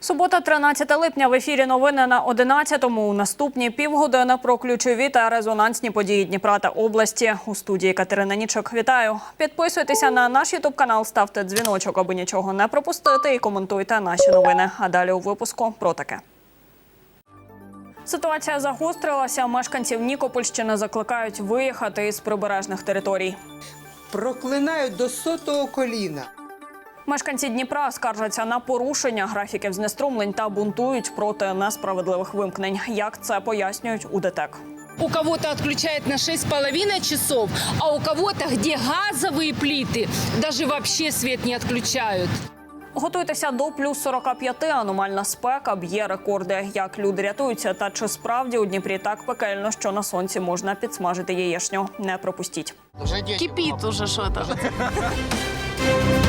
Субота, 13 липня. В ефірі новини на 11-му. У наступні півгодини про ключові та резонансні події Дніпра та області. У студії Катерина Нічок. Вітаю. Підписуйтеся на наш ютуб канал, ставте дзвіночок, аби нічого не пропустити, і коментуйте наші новини. А далі у випуску про таке. Ситуація загострилася. Мешканців Нікопольщини закликають виїхати із прибережних територій. проклинають до сотого коліна. Мешканці Дніпра скаржаться на порушення графіків знеструмлень та бунтують проти несправедливих вимкнень. Як це пояснюють у ДТЕК. У кого-то отключают на 6,5 часов, а у кого-то, где газовые плиты, даже вообще свет не отключают. Готуйтеся до плюс 45. Аномальна спека б'є рекорди. Як люди рятуються, та чи справді у Дніпрі так пекельно, що на сонці можна підсмажити яєшню. Не пропустіть. Кипит уже что-то.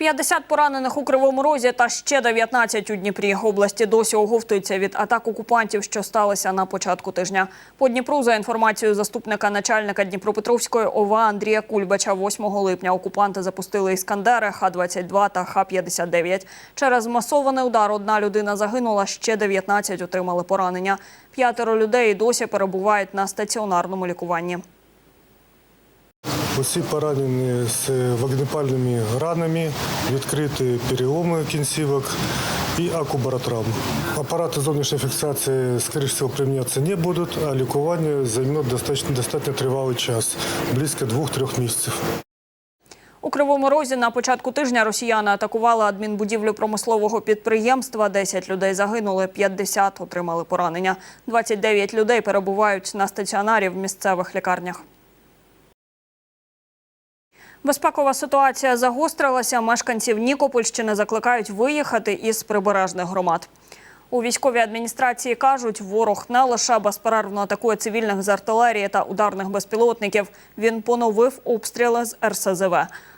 50 поранених у Кривому Розі та ще 19 у Дніпрі. Області досі оговтуються від атак окупантів, що сталися на початку тижня. По Дніпру, за інформацією заступника начальника Дніпропетровської ОВА Андрія Кульбача, 8 липня окупанти запустили іскандери Х-22 та Х-59. Через масований удар одна людина загинула, ще 19 отримали поранення. П'ятеро людей досі перебувають на стаціонарному лікуванні. Усі поранені з вогнепальними ранами, відкриті переломи кінцівок і акубаротравм. Апарати зовнішньої фіксації, скоріш всього, примінятися не будуть, а лікування займе достатньо, достатньо тривалий час, близько 2-3 місяців. У Кривому Розі на початку тижня росіяни атакували адмінбудівлю промислового підприємства. 10 людей загинули, 50 отримали поранення. 29 людей перебувають на стаціонарі в місцевих лікарнях. Безпекова ситуація загострилася. Мешканців Нікопольщини закликають виїхати із прибережних громад. У військовій адміністрації кажуть, ворог не лише безперервно атакує цивільних з артилерії та ударних безпілотників. Він поновив обстріли з РСЗВ.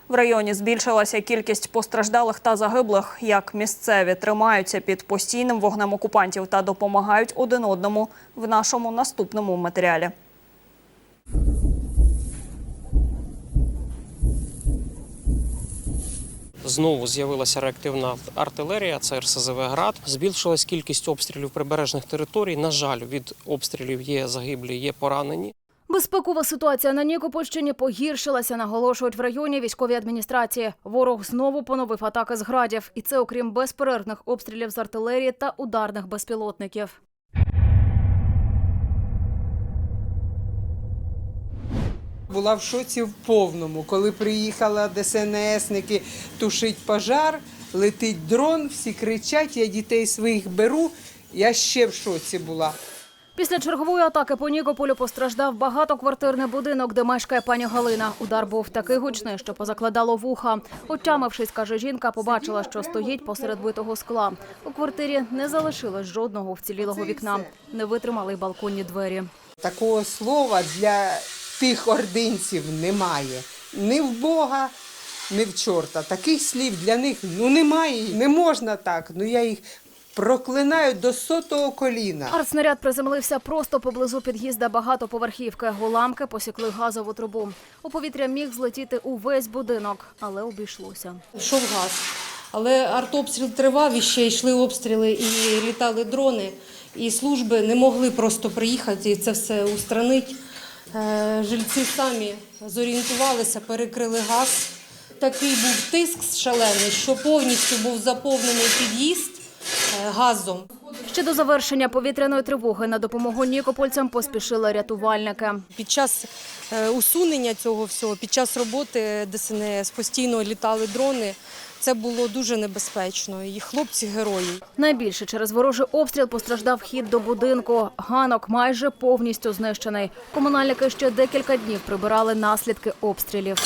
В районі збільшилася кількість постраждалих та загиблих. Як місцеві тримаються під постійним вогнем окупантів та допомагають один одному в нашому наступному матеріалі. Знову з'явилася реактивна артилерія, це РСЗВ «Град». Збільшилась кількість обстрілів прибережних територій. На жаль, від обстрілів є загиблі, є поранені. Безпекова ситуація на Нікопольщині погіршилася, наголошують в районі військовій адміністрації. Ворог знову поновив атаки з градів, і це окрім безперервних обстрілів з артилерії та ударних безпілотників. Була в шоці в повному, коли приїхали ДСНСники тушить пожар, летить дрон, всі кричать, я дітей своїх беру. Я ще в шоці була. Після чергової атаки по Нікополю постраждав багатоквартирний будинок, де мешкає пані Галина. Удар був такий гучний, що позакладало вуха. Отямившись, каже жінка, побачила, що стоїть посеред битого скла. У квартирі не залишилось жодного вцілілого вікна. Не витримали й балконні двері. Такого слова для тих ординців немає. Ні в Бога, ні в чорта. Таких слів для них ну немає. Не можна так. Ну я їх проклинаю до сотого коліна. Артснаряд приземлився просто поблизу під'їзда багатоповерхівки. Уламки посікли газову трубу. У повітря міг злетіти увесь будинок, але обійшлося. Йшов газ. Але артобстріл тривав, і ще йшли обстріли, і літали дрони, і служби не могли просто приїхати і це все устранити. Е, Жильці самі зорієнтувалися, перекрили газ. Такий був тиск шалений, що повністю був заповнений під'їзд е, газом. Ще до завершення повітряної тривоги на допомогу нікопольцям поспішили рятувальники. Під час е, усунення цього всього, під час роботи ДСНС постійно літали дрони. Це було дуже небезпечно. І хлопці герої. Найбільше через ворожий обстріл постраждав вхід до будинку. Ганок майже повністю знищений. Комунальники ще декілька днів прибирали наслідки обстрілів.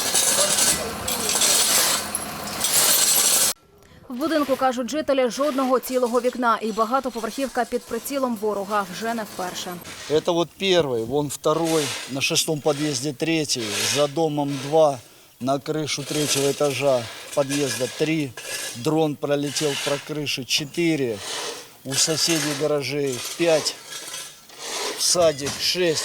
В будинку кажуть жителі жодного цілого вікна, і багатоповерхівка під прицілом ворога вже не вперше. Это вот первый, вон второй, на шестом подъезде третий, за домом два, На крышу третьего этажа подъезда три, дрон пролетел про крыши четыре, у соседей гаражей пять, в садик шесть.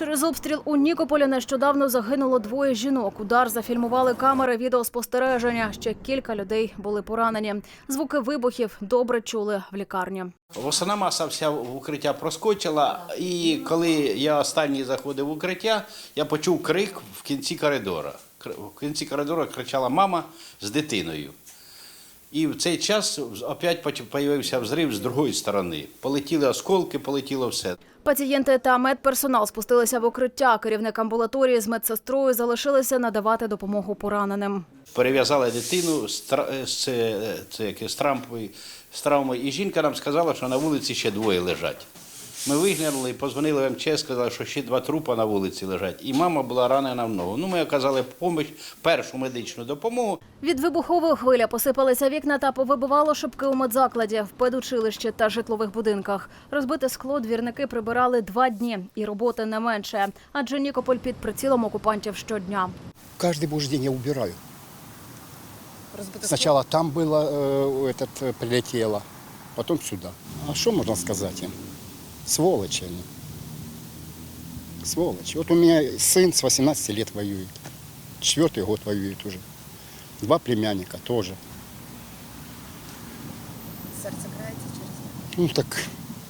Через обстріл у Нікополі нещодавно загинуло двоє жінок. Удар зафільмували камери відеоспостереження. Ще кілька людей були поранені. Звуки вибухів добре чули в лікарні. Основна маса вся в укриття проскочила, і коли я останній заходив в укриття, я почув крик в кінці коридора. В кінці коридора кричала мама з дитиною. І в цей час опять з'явився взрив з другої сторони. Полетіли осколки, полетіло все. Пацієнти та медперсонал спустилися в укриття. Керівник амбулаторії з медсестрою залишилися надавати допомогу пораненим. Перев'язали дитину з, тра- з, яке, з, з травмою, і жінка нам сказала, що на вулиці ще двоє лежать. Ми виглянули, позвонили в МЧС, сказали, що ще два трупа на вулиці лежать. І мама була ранена в ногу. Ну, ми оказали поміч, першу медичну допомогу. Від вибухової хвиля посипалися вікна та повибивало шибки у медзакладі, в педучилищі та житлових будинках. Розбите скло двірники прибирали два дні, і роботи не менше. Адже Нікополь під прицілом окупантів щодня. Каждый божий день я убираю. Сначала там было, э, этот, э, прилетело, потом сюда. А что можно сказать им? Сволочи они. Сволочи. Вот у меня сын с 18 лет воюет. Четвертый год воюет уже. Два племянника тоже. Сердце крается через Ну так,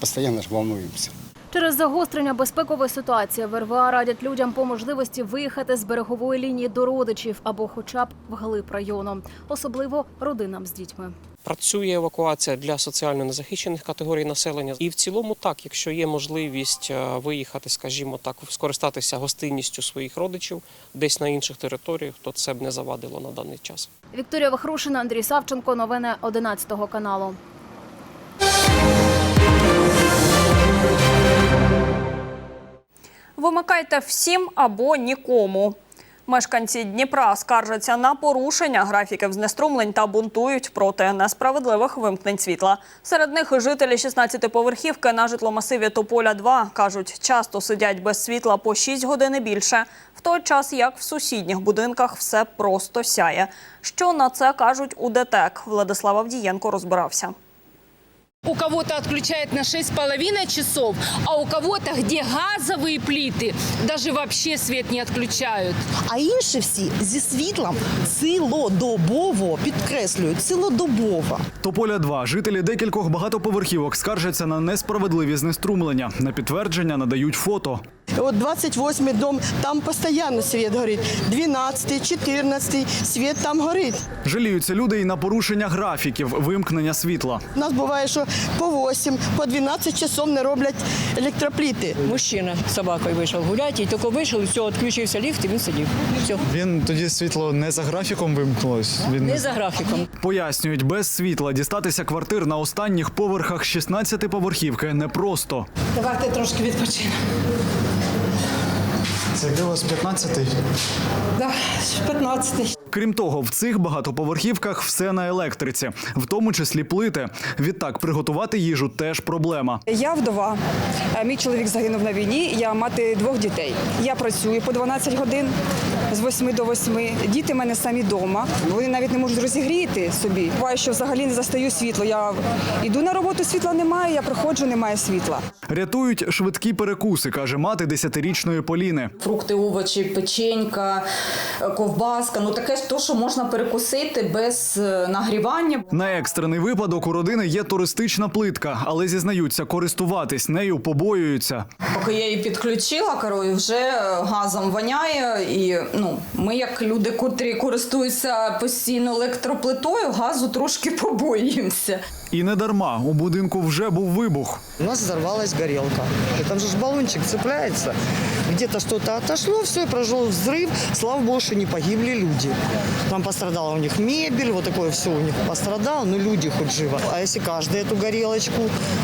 постоянно же волнуемся. Через загострення безпекової ситуації в РВА радять людям по можливості виїхати з берегової лінії до родичів або хоча б вглиб району, особливо родинам з дітьми. Працює евакуація для соціально незахищених категорій населення. І в цілому, так, якщо є можливість е, виїхати, скажімо так, скористатися гостинністю своїх родичів десь на інших територіях, то це б не завадило на даний час. Вікторія Вахрушина, Андрій Савченко. Новини 11 каналу. Вимикайте всім або нікому. Мешканці Дніпра скаржаться на порушення графіків знеструмлень та бунтують проти несправедливих вимкнень світла. Серед них жителі 16-поверхівки на житломасиві Тополя 2 кажуть, часто сидять без світла по 6 годин більше, в той час як в сусідніх будинках все просто сяє. Що на це кажуть у ДТЕК? Владислав Авдієнко розбирався. У кого-то отключает на 6,5 часов, а у кого-то, где газовые плиты, даже вообще свет не отключают. А інші всі зі світлом цілодобово, підкреслюю, цілодобово. Тополя 2 жителі декількох багатоповерхівок скаржаться на несправедливі знеструмлення. На підтвердження надають фото. От 28-й дом, там постійно світ горить. 12-й, 14-й, світ там горить. Жаліються люди і на порушення графіків вимкнення світла. У нас буває, що по 8, по 12 часов не роблять електропліти. Мужчина з собакою вийшов гуляти, і тільки вийшов, все, відключився ліфт, і він сидів. Все. Він тоді світло не за графіком вимкнулось. Він Не за графіком. пояснюють, без світла дістатися квартир на останніх поверхах 16-поверхівки непросто. Давайте трошки відпочинемо. Це де у вас 15-й? Да, 15 Крім того, в цих багатоповерхівках все на електриці, в тому числі плити. Відтак приготувати їжу теж проблема. Я вдова. Е, Мій чоловік загинув на війні. Я мати двох дітей. Я працюю по 12 годин з 8 до 8. Діти в мене самі вдома. Вони навіть не можуть розігріти собі. Буває, що взагалі не застаю світло. Я йду на роботу, світла немає. Я приходжу, немає світла. Рятують швидкі перекуси, каже мати десятирічної Поліни. Фрукти, овочі, печенька, е, ковбаска. Ну таке ж то, що можна перекусити без е, нагрівання. На екстрений випадок у родини є туристична плитка, але зізнаються, користуватись нею побоюються. Поки я її підключила, корою, вже е, газом воняє. І ну, ми, як люди, котрі користуються постійно електроплитою, газу трошки побоїмося. І не дарма у будинку вже був вибух. У нас взорвалась горелка. И там же ж баллончик цепляется. Где-то что-то отошло, все, и произошел взрыв. Слава богу, что не погибли люди. Там пострадала у них мебель, вот такое все у них пострадало, но люди хоть живо. А если каждый эту горелочку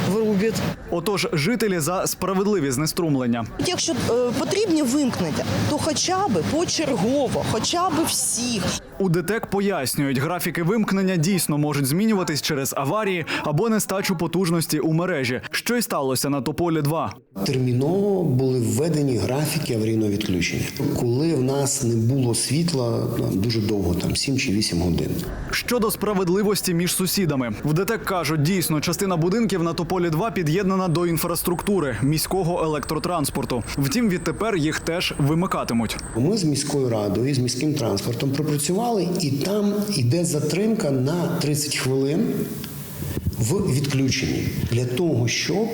вырубит? Отож, жителі за справедливі знеструмлення. Якщо е, потрібні вимкнення, то хоча б почергово, хоча б всіх. У ДТЕК пояснюють, графіки вимкнення дійсно можуть змінюватись через аварії або нестачу потужності у мережі, що й сталося на Тополі 2 Терміново були введені графіки аварійного відключення. Коли в нас не було світла ну, дуже довго, там 7 чи 8 годин. Щодо справедливості між сусідами, в ДТЕК кажуть, дійсно частина будинків на Тополі 2 під'єднана до інфраструктури міського електротранспорту. Втім, відтепер їх теж вимикатимуть. Ми з міською радою, з міським транспортом пропрацювали, і там йде затримка на 30 хвилин в відключенні для того, щоб.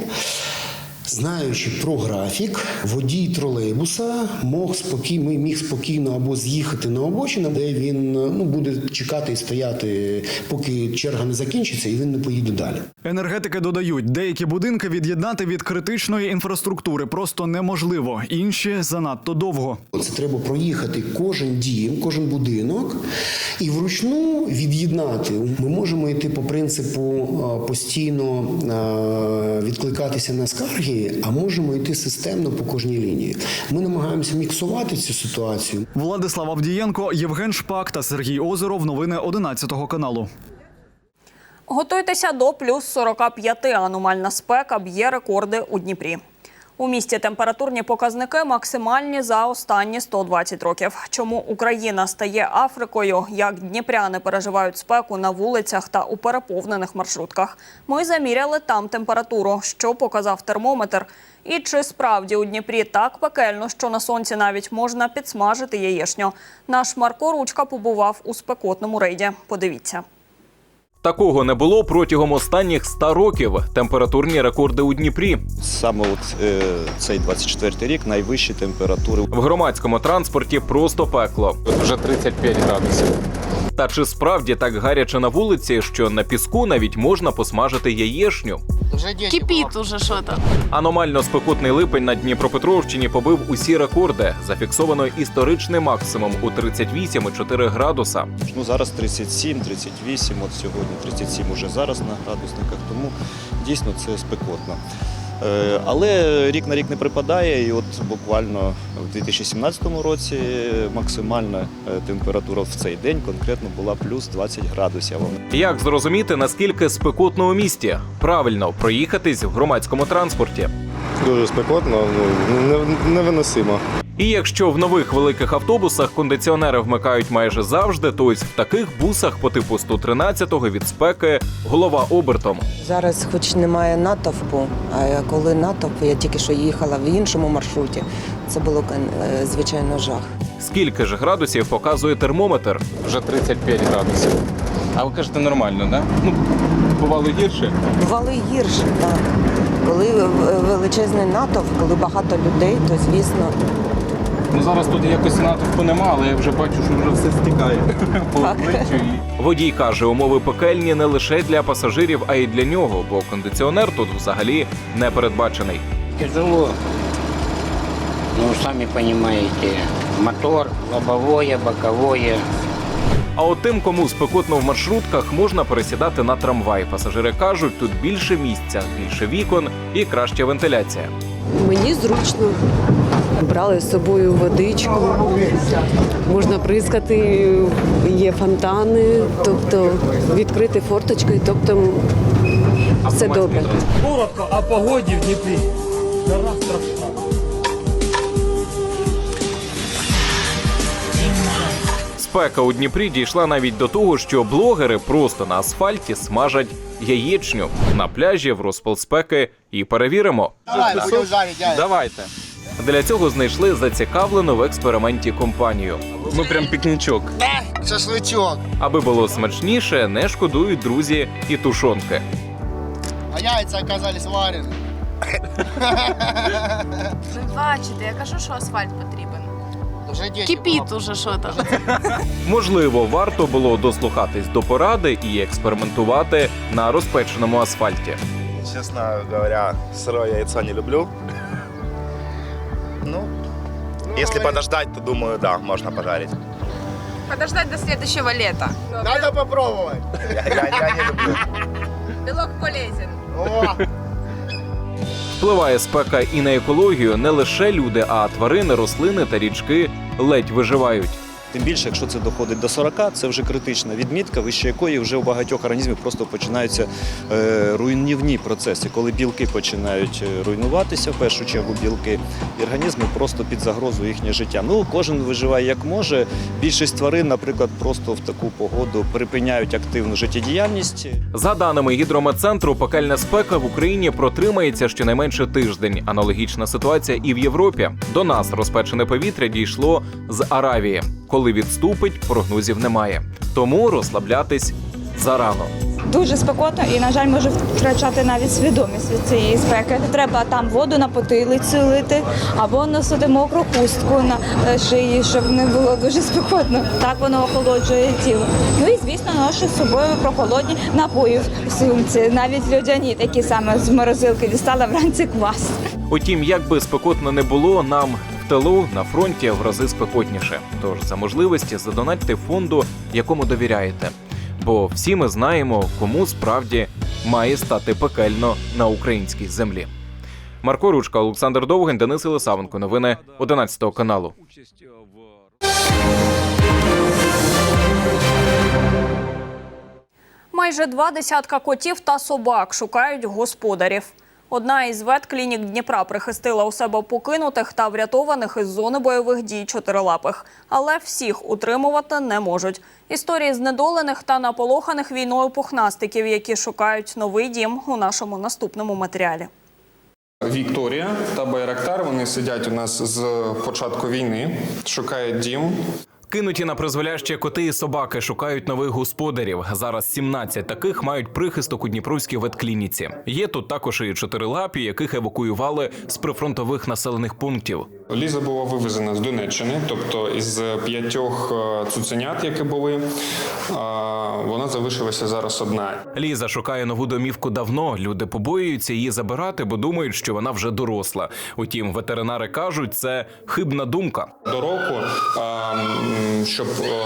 Знаючи про графік, водій тролейбуса мог спокійно, міг спокійно або з'їхати на обочину, де він ну буде чекати і стояти, поки черга не закінчиться, і він не поїде далі. Енергетики додають, деякі будинки від'єднати від критичної інфраструктури просто неможливо, інші занадто довго. Це треба проїхати кожен дім, кожен будинок і вручну від'єднати. Ми можемо йти по принципу постійно відкликатися на скарги, а можемо йти системно по кожній лінії. Ми намагаємося міксувати цю ситуацію. Владислав Авдієнко, Євген Шпак та Сергій Озеров. Новини 11 каналу. Готуйтеся до плюс 45. Аномальна спека б'є рекорди у Дніпрі. У місті температурні показники максимальні за останні 120 років. Чому Україна стає Африкою? Як дніпряни переживають спеку на вулицях та у переповнених маршрутках? Ми заміряли там температуру, що показав термометр. І чи справді у Дніпрі так пекельно, що на сонці навіть можна підсмажити яєшню? Наш Марко Ручка побував у спекотному рейді. Подивіться. Такого не було протягом останніх 100 років. Температурні рекорди у Дніпрі. Саме от е, цей 24 рік найвищі температури. В громадському транспорті просто пекло. Вже 35 градусів. Та чи справді так гаряче на вулиці, що на піску навіть можна посмажити яєшню? Кипит уже что-то. Аномально спекотний липень на Дніпропетровщині побив усі рекорди. Зафіксовано історичний максимум у 38,4 градуса. Ну зараз 37, 38, от сьогодні 37 уже зараз на градусниках, тому дійсно це спекотно. Е, Але рік на рік не припадає, і от буквально в 2017 році максимальна е, температура в цей день конкретно була плюс 20 градусів. Як зрозуміти, наскільки спекотно у місті? Правильно проїхатись в громадському транспорті. Дуже спекотно, ну невиносимо. І якщо в нових великих автобусах кондиціонери вмикають майже завжди, то ось в таких бусах по типу 113-го від спеки голова обертом. Зараз, хоч немає натовпу, а коли натовп, я тільки що їхала в іншому маршруті. Це було е, звичайно жах. Скільки ж градусів показує термометр? Вже 35 градусів. А ви кажете нормально, да? Ну, бувало гірше. Бувало гірше, так. Коли е, величезний натовп, коли багато людей, то звісно. Ну зараз тут якось натовпу нема, але я вже бачу, що вже все стікає по обличчю. Водій каже, умови пекельні не лише для пасажирів, а й для нього, бо кондиціонер тут взагалі не передбачений. Тяжело. Ну, самі розумієте, мотор, лобовое, боковое. А от тим, кому спекотно в маршрутках, можна пересідати на трамвай. Пасажири кажуть, тут більше місця, більше вікон і краща вентиляція. Мені зручно. Брали з собою водичку, можна прискати, є фонтани, тобто відкрити форточки, тобто все добре. Коротко о погоді в Дніпрі. Жара страшна. Спека у Дніпрі дійшла навіть до того, що блогери просто на асфальті смажать яєчню на пляжі в розпал спеки і перевіримо. Давайте. Для цього знайшли зацікавлену в експерименті компанію. Ну прям пікнічок. Шашлычок. Аби було смачніше, не шкодують друзі і тушонки. А яйца оказались варены. Ви бачите, я кажу, що асфальт потрібен. Уже дети Кипит уже что-то. Можливо, варто було дослухатись до поради і експериментувати на розпеченому асфальті. Честно говоря, сырое яйцо не люблю. Ну, если подождать, то думаю, да, можно пожарить. Подождать до следующего лета. Надо попробовать. Я, я, я не люблю. Белок полезен. Впливає спека і на екологію не лише люди, а тварини, рослини та річки ледь виживають. Тим більше, якщо це доходить до 40, це вже критична відмітка, вище якої вже у багатьох організмів просто починаються е, руйнівні процеси, коли білки починають е, руйнуватися, в першу чергу білки, і організми просто під загрозу їхнє життя. Ну, кожен виживає як може. Більшість тварин, наприклад, просто в таку погоду припиняють активну життєдіяльність. За даними гідрометцентру, пекельна спека в Україні протримається щонайменше тиждень. Аналогічна ситуація і в Європі. До нас розпечене повітря дійшло з Аравії. Коли відступить, прогнозів немає. Тому розслаблятись зарано. Дуже спекотно і, на жаль, може втрачати навіть свідомість від цієї спеки. Треба там воду на потилицю лити або носити мокру хустку на е, шиї, щоб не було дуже спекотно. Так воно охолоджує тіло. Ну і звісно, ношу з собою прохолодні напої в сумці, навіть людяні такі саме з морозилки дістала вранці квас. Утім, як би спекотно не було, нам в тилу на фронті в рази спекотніше. Тож за можливості задонатьте фонду, якому довіряєте. Бо всі ми знаємо, кому справді має стати пекельно на українській землі. Марко Ручка, Олександр Довгань, Денис Єлисавенко. Новини 11 каналу. Майже два десятка котів та собак шукають господарів. Одна із ветклінік Дніпра прихистила у себе покинутих та врятованих із зони бойових дій чотирилапих. Але всіх утримувати не можуть. Історії знедолених та наполоханих війною пухнастиків, які шукають новий дім у нашому наступному матеріалі. Вікторія та Байрактар вони сидять у нас з початку війни, шукають дім. Кинуті на призволяще коти і собаки шукають нових господарів. Зараз 17 таких мають прихисток у Дніпровській ветклініці. Є тут також і чотирилапі, яких евакуювали з прифронтових населених пунктів. Ліза була вивезена з Донеччини, тобто із п'ятьох е, цуценят, які були, е, вона залишилася зараз одна. Ліза шукає нову домівку давно. Люди побоюються її забирати, бо думають, що вона вже доросла. Утім, ветеринари кажуть, це хибна думка. До року, е, щоб е,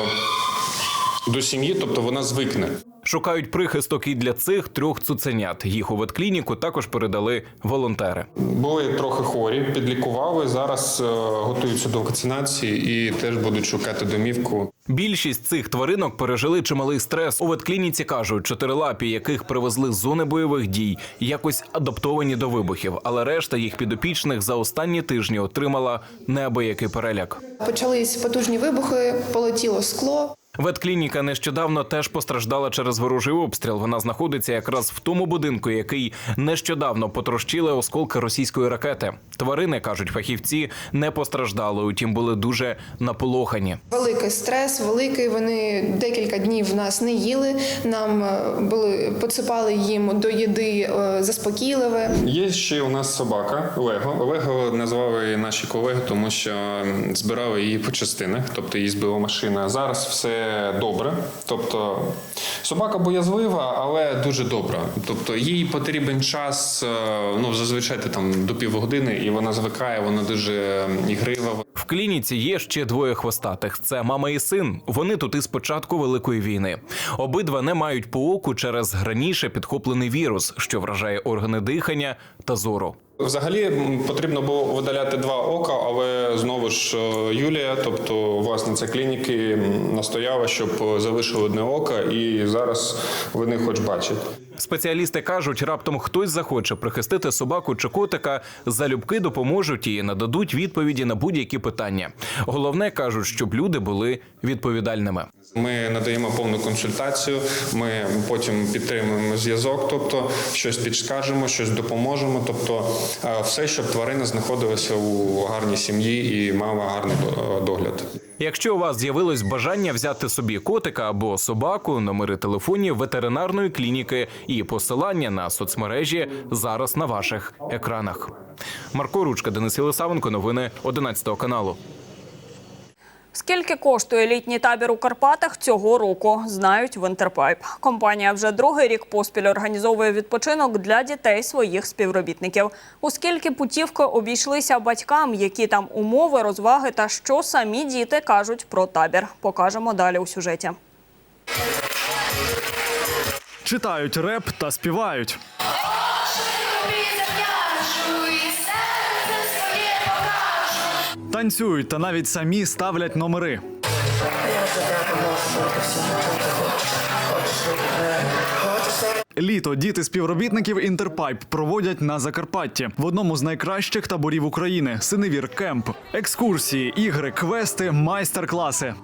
до сім'ї, тобто вона звикне. Шукають прихисток і для цих трьох цуценят. Їх у ветклініку також передали волонтери. Були трохи хворі, підлікували. Зараз е, готуються до вакцинації і теж будуть шукати домівку. Більшість цих тваринок пережили чималий стрес. У ветклініці кажуть, чотирилапі, яких привезли з зони бойових дій, якось адаптовані до вибухів, але решта їх підопічних за останні тижні отримала неабиякий переляк. Почались потужні вибухи, полетіло скло. Ветклініка нещодавно теж постраждала через ворожий обстріл. Вона знаходиться якраз в тому будинку, який нещодавно потрощили осколки російської ракети. Тварини кажуть фахівці, не постраждали, утім були дуже наполохані. Великий стрес, великий. Вони декілька днів нас не їли. Нам е, були подсипали їм до їди е, заспокійливе. Є ще у нас собака Лего. Лего назвали її наші колеги, тому що збирали її по частинах, тобто її збила машина. Зараз все добре. Тобто собака боязлива, але дуже добра. Тобто їй потрібен час, е, ну зазвичай там до півгодини, і вона звикає, вона дуже ігрива. В клініці є ще двоє хвостатих. Це мама і син. Вони тут із початку великої війни. Обидва не мають по оку через раніше підхоплений вірус, що вражає органи дихання та зору. Взагалі потрібно було видаляти два ока, але знову ж е, Юлія, тобто власниця клініки, настояла, щоб е, залишили одне око, і зараз вони хоч бачать. Спеціалісти кажуть, раптом хтось захоче прихистити собаку чи котика, залюбки допоможуть і нададуть відповіді на будь-які питання. Головне кажуть, щоб люди були відповідальними. Ми надаємо повну консультацію. Ми потім підтримуємо зв'язок, тобто щось підскажемо, щось допоможемо. Тобто, е, все, щоб тварина знаходилася у гарній сім'ї і мала гарний догляд. Якщо у вас з'явилось бажання взяти собі котика або собаку, номери телефонів ветеринарної клініки і посилання на соцмережі зараз на ваших екранах. Марко Ручка, Денис Єлисавенко, новини 11 каналу. Скільки коштує літній табір у Карпатах цього року, знають в Інтерпайп. Компанія вже другий рік поспіль організовує відпочинок для дітей своїх співробітників. У скільки путівки обійшлися батькам, які там умови, розваги та що самі діти кажуть про табір. Покажемо далі у сюжеті. Читають реп та співають. Танцюють та навіть самі ставлять номери. Літо діти співробітників Інтерпайп проводять на Закарпатті в одному з найкращих таборів України Синевір Кемп. Екскурсії, ігри, квести, майстер-класи.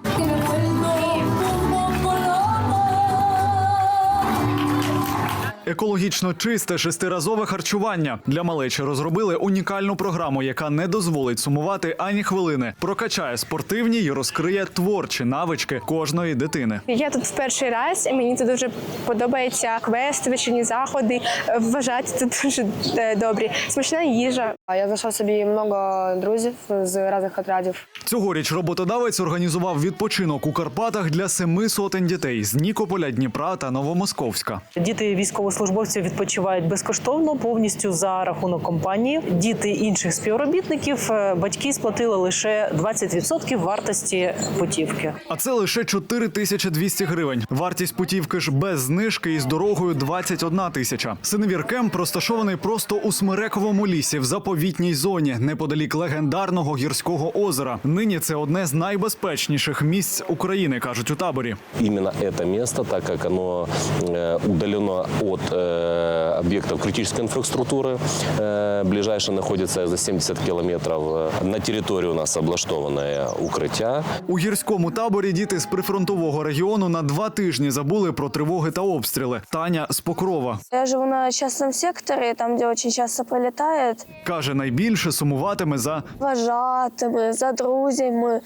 Екологічно чисте шестиразове харчування для малечі розробили унікальну програму, яка не дозволить сумувати ані хвилини, прокачає спортивні і розкриє творчі навички кожної дитини. Я тут в перший раз, і мені тут дуже подобається квест, вечірні заходи. Вважати тут дуже е, добрі. Смачна їжа. Я знайшов собі много друзів з різних отрядів. Цьогоріч роботодавець організував відпочинок у Карпатах для семи сотень дітей з Нікополя, Дніпра та Новомосковська. Діти військовослужбовців відпочивають безкоштовно, повністю за рахунок компанії. Діти інших співробітників е, батьки сплатили лише 20% вартості путівки. А це лише 4200 гривень. Вартість путівки ж без знижки із дорогою 21 тисяча. Синевір Кемп розташований просто у Смирековому лісі в заповітній зоні, неподалік легендарного гірського озера. Нині це одне з найбезпечніших місць України, кажуть у таборі. именно это место, так как оно э, удалено от э, объектов критической инфраструктуры. Э, ближайшее находится за 70 километров. Э, На территории у нас облаштованное укрытие. У гірському таборі діти з прифронтового регіону на два тижні забули про тривоги та обстріли. Таня з Покрова Я живу на частном секторі, там, де дуже часто прилітає. каже, найбільше сумуватиме за Вважатими, за друзями, е,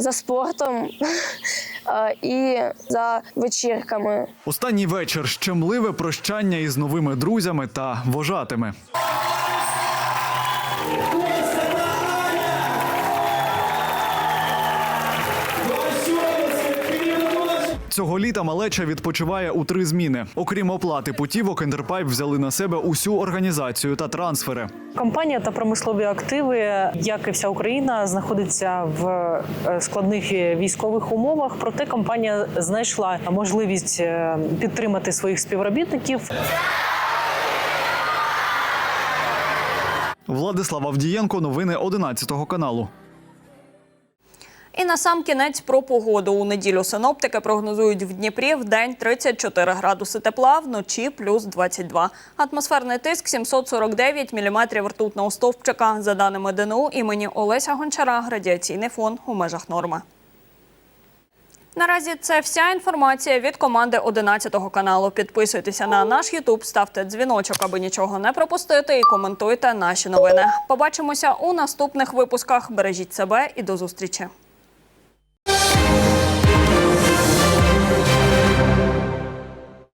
за спортом е, і за вечірками. останній вечір щемливе прощання із новими друзями та вожатими. Цього літа малеча відпочиває у три зміни. Окрім оплати путівок, Інтерпайп взяли на себе усю організацію та трансфери. Компанія та промислові активи, як і вся Україна, знаходиться в е, складних військових умовах. Проте компанія знайшла можливість е, підтримати своїх співробітників. Владислав Авдієнко, новини 11 каналу. І на сам кінець про погоду. У неділю синоптики прогнозують в Дніпрі в день 34 градуси тепла, вночі плюс 22. Атмосферний тиск 749 міліметрів ртутного стовпчика. За даними ДНУ імені Олеся Гончара, радіаційний фон у межах норми. Наразі це вся інформація від команди 11 каналу. Підписуйтеся на наш Ютуб, ставте дзвіночок, аби нічого не пропустити, і коментуйте наші новини. Побачимося у наступних випусках. Бережіть себе і до зустрічі.